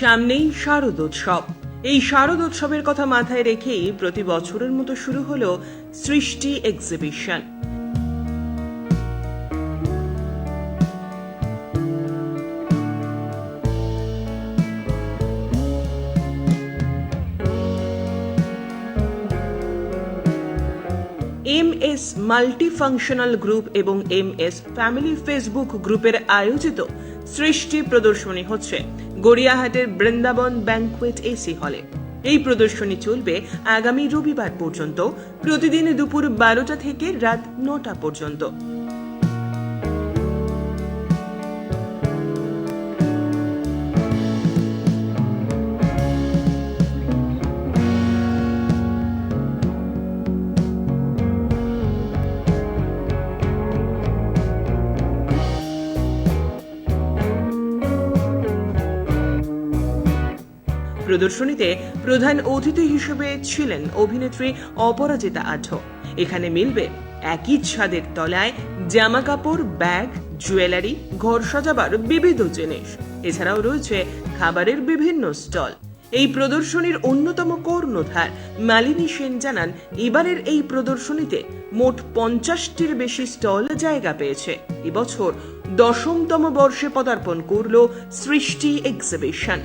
সামনেই শারদোৎসব। এই শারদোৎসবের কথা মাথায় রেখেই প্রতি বছরের মতো শুরু হলো Srishti exhibition. M S multifunctional group এবং এম এস ফ্যামিলি ফেসবুক গ্রুপের আয়োজিত সৃষ্টি প্রদর্শনী হচ্ছে গড়িয়াহাটের বৃন্দাবন ব্যাংকুয়েট এসি হলে। এই প্রদর্শনী চলবে আগামী রবিবার পর্যন্ত। প্রতিদিন দুপুর বারোটা থেকে রাত নটা পর্যন্ত। প্রদর্শনীতে প্রধান অতিথি হিসেবে ছিলেন অভিনেত্রী অপরাজিতা আঢ্য। এখানে মিলবে একই ছাদের তলায় জামা কাপড়, ব্যাগ, জুয়েলারি, ঘর সাজাবার বিবিধ জিনিস। এছাড়াও রয়েছে খাবারের বিভিন্ন স্টল। এই প্রদর্শনীর অন্যতম কর্ণধার মালিনী সেন জানান, এবারের এই প্রদর্শনীতে মোট পঞ্চাশটির বেশি স্টল জায়গা পেয়েছে। এবছর দশমতম বর্ষে পদার্পণ করল সৃষ্টি এক্সিবিশন।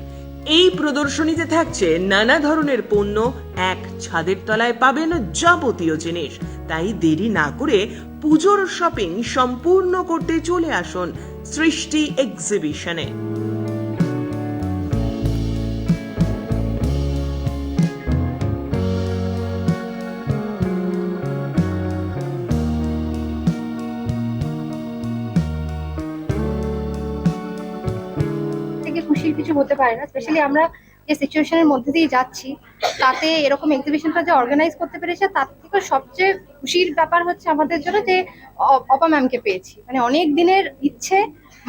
এই প্রদর্শনীতে থাকছে নানা ধরনের পণ্য, এক ছাদের তলায় পাবেন যাবতীয় জিনিস। তাই দেরি না করে পুজোর শপিং সম্পূর্ণ করতে চলে আসুন সৃষ্টি এক্সিবিশনে খুশির কিছু হতে পারে না স্পেশালি আমরা যে সিচুয়েশনের মধ্যে দিয়ে যাচ্ছি, তাতে এরকম এক্সিবিশনটা যে অর্গানাইজ করতে পেরেছে, তার থেকে সবচেয়ে খুশির ব্যাপার হচ্ছে আমাদের জন্য যে অপা ম্যামকে পেয়েছি। মানে অনেক দিনের ইচ্ছে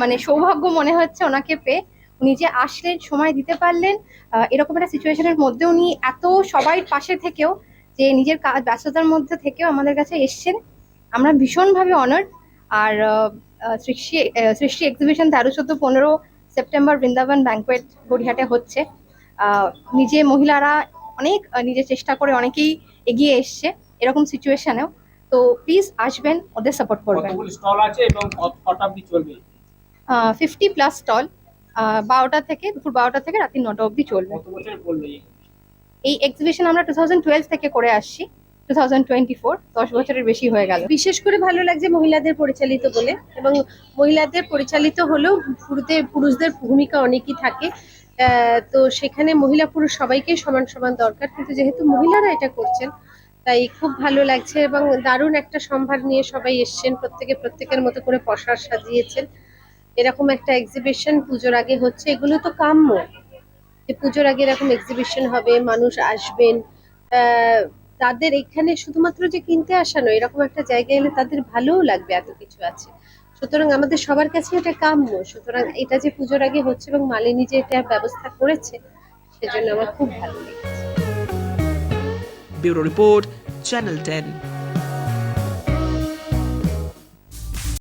মানে সৌভাগ্য মনে হচ্ছে ওনাকে পেয়ে। উনি যে আসলেন, সময় দিতে পারলেন এরকম একটা সিচুয়েশনের মধ্যে উনি এত সবাই পাশে থেকেও, যে নিজের ব্যস্ততার মধ্যে থেকেও আমাদের কাছে এসছেন। আমরা ভীষণভাবে অনার্ড আর সৃষ্টি সৃষ্টি এক্সিবিশন তেরো, চোদ্দ, পনেরো সেপ্টেম্বর বৃন্দাবন ব্যাংকোয়েট গড়িয়াহাটে হচ্ছে। নিজে মহিলারা অনেক নিজে চেষ্টা করে অনেকেই এগিয়ে এসছে এরকম সিচুয়েশনেও তো প্লিজ আসবেন ওদের সাপোর্ট করবেন। কতগুলো স্টল আছে এবং কটা অবধি চলবে? ফিফটি প্লাস স্টল বারোটা থেকে দুপুর বারোটা থেকে রাত্রি নটা অবধি চলবে? এই এক্সিবিশন আমরা টু থাউজেন্ড টুয়েলভ থেকে করে আসছি। টু দশ বছরের বেশি হয়ে গেল। বিশেষ করে ভালো লাগছে মহিলাদের পরিচালিত বলে এবং মহিলাদের পরিচালিত হলেও পুরুষদের পুরুষদের ভূমিকা অনেকই থাকে। তো সেখানে মহিলা, পুরুষ সবাইকে সমান সমান দরকার। কিন্তু যেহেতু মহিলারা এটা করছেন, তাই খুব ভালো লাগছে এবং দারুণ একটা সম্ভার নিয়ে সবাই এসছেন। প্রত্যেকে প্রত্যেকের মতো করে পশার সাজিয়েছেন। এরকম একটা এক্সিবিশন পুজোর আগে হচ্ছে। এগুলো তো কাম্য। যে পুজোর আগে এরকম এক্সিবিশন হবে, মানুষ আসবেন। তাদের এখানে শুধুমাত্র যে কিনতে আসা নয়, এরকম একটা জায়গায় এলে তাদের ভালোও লাগবে এত কিছু আছে। সুতরাং আমাদের সবার কাছে এটা কাম্য। সুতরাং এটা যে পুজোর আগে হচ্ছে এবং মালিনী যে এটা ব্যবস্থা করেছে, সেজন্য আমার খুব ভালো লেগেছে। Bureau report, channel ten.